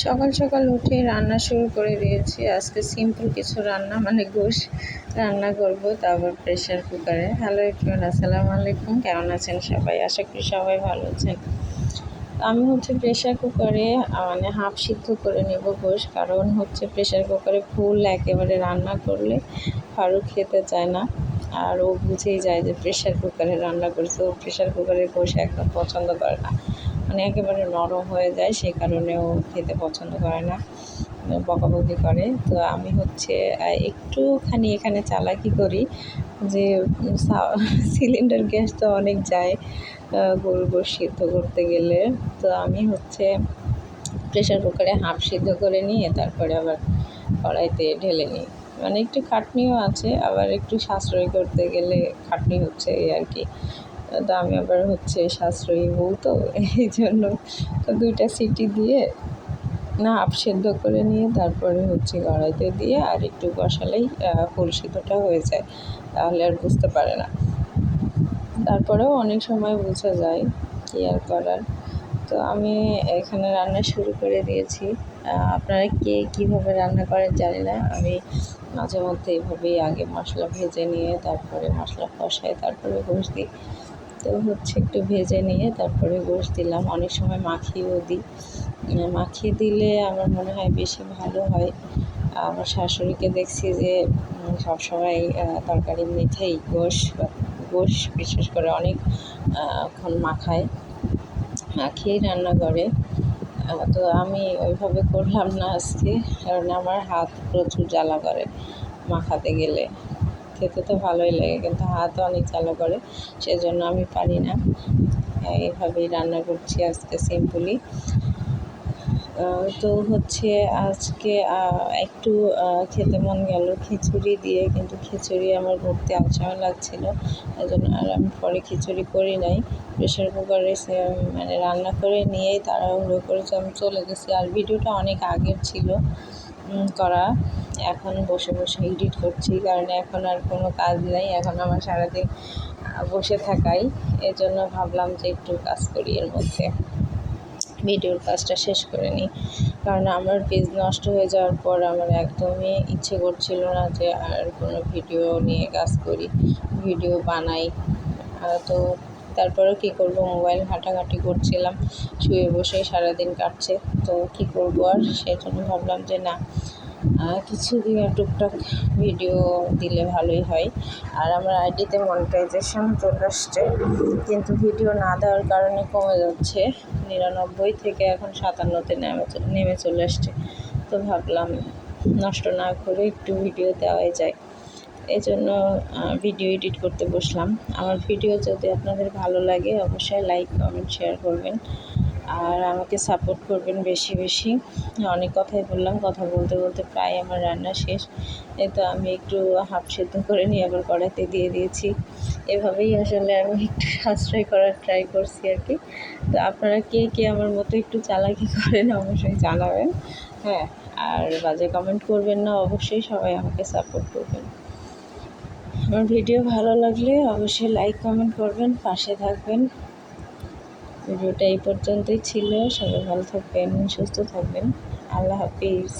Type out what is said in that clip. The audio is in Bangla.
সকাল সকাল উঠে রান্না শুরু করে দিয়েছি। আজকে সিম্পল কিছু রান্না মানে গোশ রান্না করব, তারপর প্রেশার কুকারে হ্যালো এভরিওয়ান আসসালামু আলাইকুম। কেমন আছেন সবাই? আশা করি সবাই ভালো আছেন। আমি হচ্ছে প্রেশার কুকারে মানে হাফ সিদ্ধ করে নেব গোশ, কারণ হচ্ছে প্রেশার কুকারে ফুল একেবারে রান্না করলে ফারুক খেতে চায় না। আর ও বুঝেই যায় যে প্রেশার কুকারে রান্না করছে। ও প্রেশার কুকারের গোশ একদম পছন্দ করে না। মানে একেবারে নরম হয়ে যায় সেই কারণে ও খেতে পছন্দ করে না বকাবকি করে। তো আমি হচ্ছে একটুখানি এখানে চালাকি করি যে সিলিন্ডার গ্যাস তো অনেক যায় গোল গোল সিদ্ধ করতে গেলে। তো আমি হচ্ছে প্রেশার কুকারে হাফ সিদ্ধ করে নিয়ে তারপরে আবার কড়াইতে ঢেলে নিই। মানে একটু খাটনিও আছে, আবার একটু সাশ্রয় করতে গেলে খাটনি হচ্ছে এই আর কি। তো আমি আবার হচ্ছে সাশ্রয়ী বউ তো, এই জন্য তো দুইটা সিটি দিয়ে না সেদ্ধ করে নিয়ে তারপরে হচ্ছে কড়াইতে দিয়ে আর একটু কষালেই ফুল সিদ্ধটা হয়ে যায়। তাহলে আর বুঝতে পারে না। তারপরেও অনেক সময় বোঝা যায় কী আর করার। তো আমি এখানে রান্না শুরু করে দিয়েছি। আপনারা কে কীভাবে রান্না করেন জানি না। আমি মাঝে মধ্যে এভাবেই আগে মশলা ভেজে নিয়ে তারপরে মশলা কষাই তারপরে ঘুষ দিই। তো হচ্ছে একটু ভেজে নিয়ে তারপরে গোশ দিলাম। অনেক সময় মাখিয়েও দিই। মাখিয়ে দিলে আমার মনে হয় বেশি ভালো হয়। আমার শাশুড়িকে দেখছি যে সবসময় তরকারি মেথেই গোশ গোশ বিশেষ করে অনেক ক্ষণ মাখায়। মাখিয়েই রান্না করে। তো আমি ওইভাবে করলাম না আজকে। কারণ আমার হাত প্রচুর জ্বালা করে মাখাতে গেলে। খেতে তো ভালোই লাগে, কিন্তু হাতও অনেক জ্বালা করে, সেজন্য আমি পারি না। এভাবেই রান্না করছি আজকে সিম্পলি। তো হচ্ছে আজকে একটু খেতে মন গেল খিচুড়ি দিয়ে, কিন্তু খিচুড়ি আমার করতে আলসামি লাগছিল এই জন্য আর আমি পরে খিচুড়ি করি নাই। প্রেশার কুকারে সে মানে রান্না করে নিয়েই তাড়াহুড়ো করে আমি চলে গেছি। আর ভিডিওটা অনেক আগের ছিল করা। এখন বসে বসে এডিট করছি, কারণ এখন আর কোনো কাজ নেই। এখন আমার সারাদিন বসে থাকাই। এজন্য ভাবলাম যে একটু কাজ করি এর মধ্যে। ভিডিওর কাজটা শেষ করে নিই। কারণ আমার পেজ নষ্ট হয়ে যাওয়ার পর আমার একদমই ইচ্ছে করছিল না যে আর কোনো ভিডিও নিয়ে কাজ করি ভিডিও বানাই। তো তারপরেও কী করব? মোবাইল ঘাঁটাঘাঁটি করছিলাম, শুয়ে বসেই সারাদিন কাটছে। তো কী করব আর? সেই জন্য ভাবলাম যে না কিছু দিনের টুকটাক ভিডিও দিলে ভালোই হয়। আর আমার আইডিতে মনিটাইজেশন চলে আসছে, কিন্তু ভিডিও না দেওয়ার কারণে কমে যাচ্ছে। নিরানব্বই থেকে এখন সাতান্নতে নেমে নেমে চলে আসছে। তো ভাবলাম নষ্ট না করে একটু ভিডিও দেওয়াই যায়। এই জন্য ভিডিও এডিট করতে বসলাম। আমার ভিডিও যদি আপনাদের ভালো লাগে, অবশ্যই লাইক কমেন্ট শেয়ার করবেন। আর আমাকে সাপোর্ট করবেন বেশি বেশি। অনেক কথাই বললাম, কথা বলতে বলতে প্রায় আমার রান্না শেষ। এই তো আমি একটু হাফ সেদ্ধ করে নিয়ে আবার কড়াইতে দিয়ে দিয়েছি। এভাবেই আসলে আমি একটু সাশ্রয় করার ট্রাই করছি আর কি। তো আপনারা কে কে আমার মতো একটু চালাকি করেন, অবশ্যই জানাবেন। হ্যাঁ আর বাজে কমেন্ট করবেন না, অবশ্যই সবাই আমাকে সাপোর্ট করবেন। আমার ভিডিও ভালো লাগলে অবশ্যই লাইক কমেন্ট করবেন, পাশে থাকবেন। ভিডিওটা এই পর্যন্তই ছিল। সবাই ভালো থাকবেন, সুস্থ থাকবেন। আল্লাহ হাফিজ।